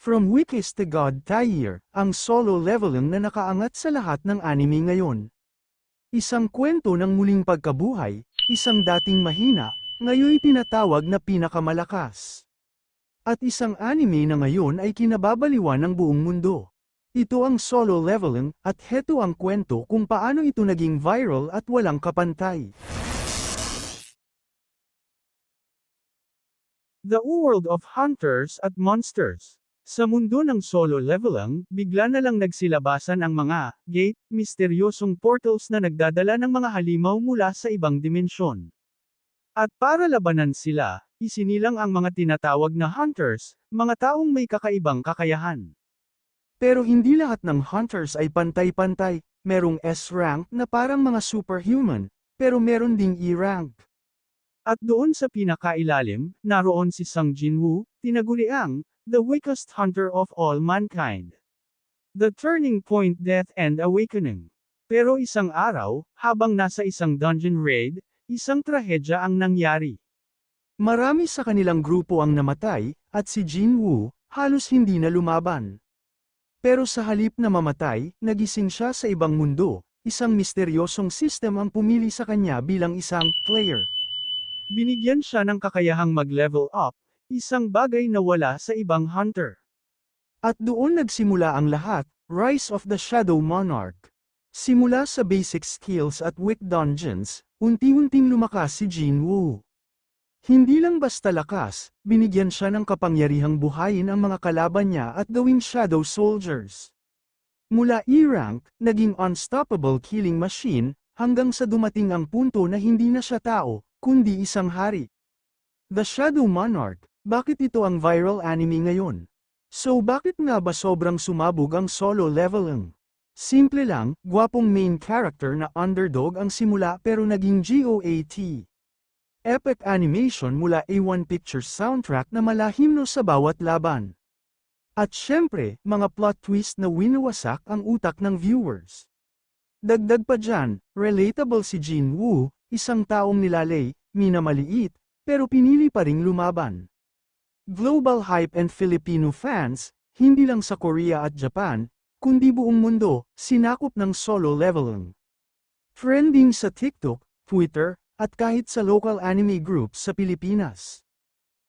From Wikis to God Tyre, ang solo leveling na nakaangat sa lahat ng anime ngayon. Isang kwento ng muling pagkabuhay, isang dating mahina, ngayon tinatawag na pinakamalakas. At isang anime na ngayon ay kinababaliwan ng buong mundo. Ito ang solo leveling, at heto ang kwento kung paano ito naging viral at walang kapantay. The World of Hunters at Monsters Sa mundo ng solo leveling, bigla na lang nagsilabasan ang mga gate, misteryosong portals na nagdadala ng mga halimaw mula sa ibang dimensyon. At para labanan sila, isinilang ang mga tinatawag na hunters, mga taong may kakaibang kakayahan. Pero hindi lahat ng hunters ay pantay-pantay, merong S-rank na parang mga superhuman, pero meron ding E-rank. At doon sa pinakailalim, naroon si Sang Jinwoo, tinaguriang, the weakest hunter of all mankind. The turning point death and awakening. Pero isang araw, habang nasa isang dungeon raid, isang trahedya ang nangyari. Marami sa kanilang grupo ang namatay, at si Jinwoo, halos hindi na lumaban. Pero sa halip na mamatay, nagising siya sa ibang mundo, isang misteryosong system ang pumili sa kanya bilang isang player. Binigyan siya ng kakayahang mag-level up, isang bagay na wala sa ibang hunter. At doon nagsimula ang lahat, Rise of the Shadow Monarch. Simula sa basic skills at weak dungeons, unti-unting lumakas si Jin Woo. Hindi lang basta lakas, binigyan siya ng kapangyarihang buhayin ang mga kalaban niya at gawing shadow soldiers. Mula E-rank, naging unstoppable killing machine, hanggang sa dumating ang punto na hindi na siya tao, kundi isang hari. The Shadow Monarch, bakit ito ang viral anime ngayon? So bakit nga ba sobrang sumabog ang solo leveling? Simple lang, gwapong main character na underdog ang simula pero naging GOAT. Epic animation mula A1 Pictures soundtrack na malahimno sa bawat laban. At syempre, mga plot twist na winawasak ang utak ng viewers. Dagdag pa dyan, relatable si Jin Woo, isang taong nilalay, minamaliit, pero pinili pa ring lumaban. Global hype and Filipino fans, hindi lang sa Korea at Japan, kundi buong mundo, sinakop ng solo leveling. Trending sa TikTok, Twitter, at kahit sa local anime groups sa Pilipinas.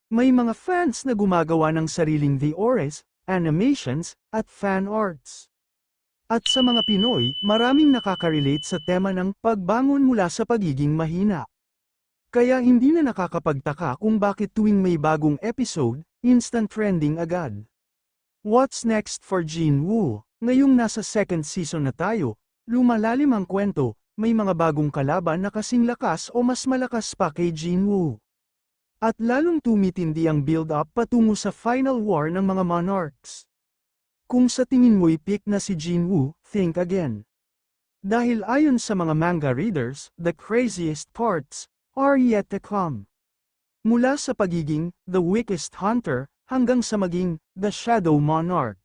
May mga fans na gumagawa ng sariling theories, animations, at fan arts. At sa mga Pinoy, maraming nakaka-relate sa tema ng pagbangon mula sa pagiging mahina. Kaya hindi na nakakapagtaka kung bakit tuwing may bagong episode, instant trending agad. What's next for Jin Woo? Ngayong nasa second season na tayo, lumalalim ang kwento, may mga bagong kalaban na kasing lakas o mas malakas pa kay Jin Woo. At lalong tumitindi ang build-up patungo sa final war ng mga monarchs. Kung sa tingin mo'y pick na si Jin Woo, think again. Dahil ayon sa mga manga readers, the craziest parts, are yet to come. Mula sa pagiging the weakest hunter hanggang sa maging the shadow monarch.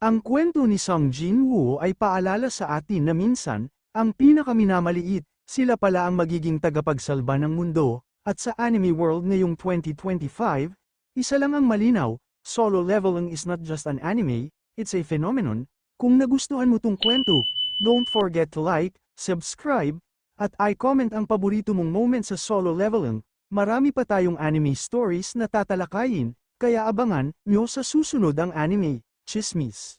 Ang kwento ni Song Jin-woo ay paalala sa atin na minsan, ang pinakaminamaliit, sila pala ang magiging tagapagsalba ng mundo, at sa anime world ngayong 2025, isa lang ang malinaw, solo leveling is not just an anime, it's a phenomenon. Kung nagustuhan mo tong kwento, don't forget to like, subscribe, at i-comment ang paborito mong moment sa solo leveling, marami pa tayong anime stories na tatalakayin, kaya abangan nyo sa susunod ang anime, chismis.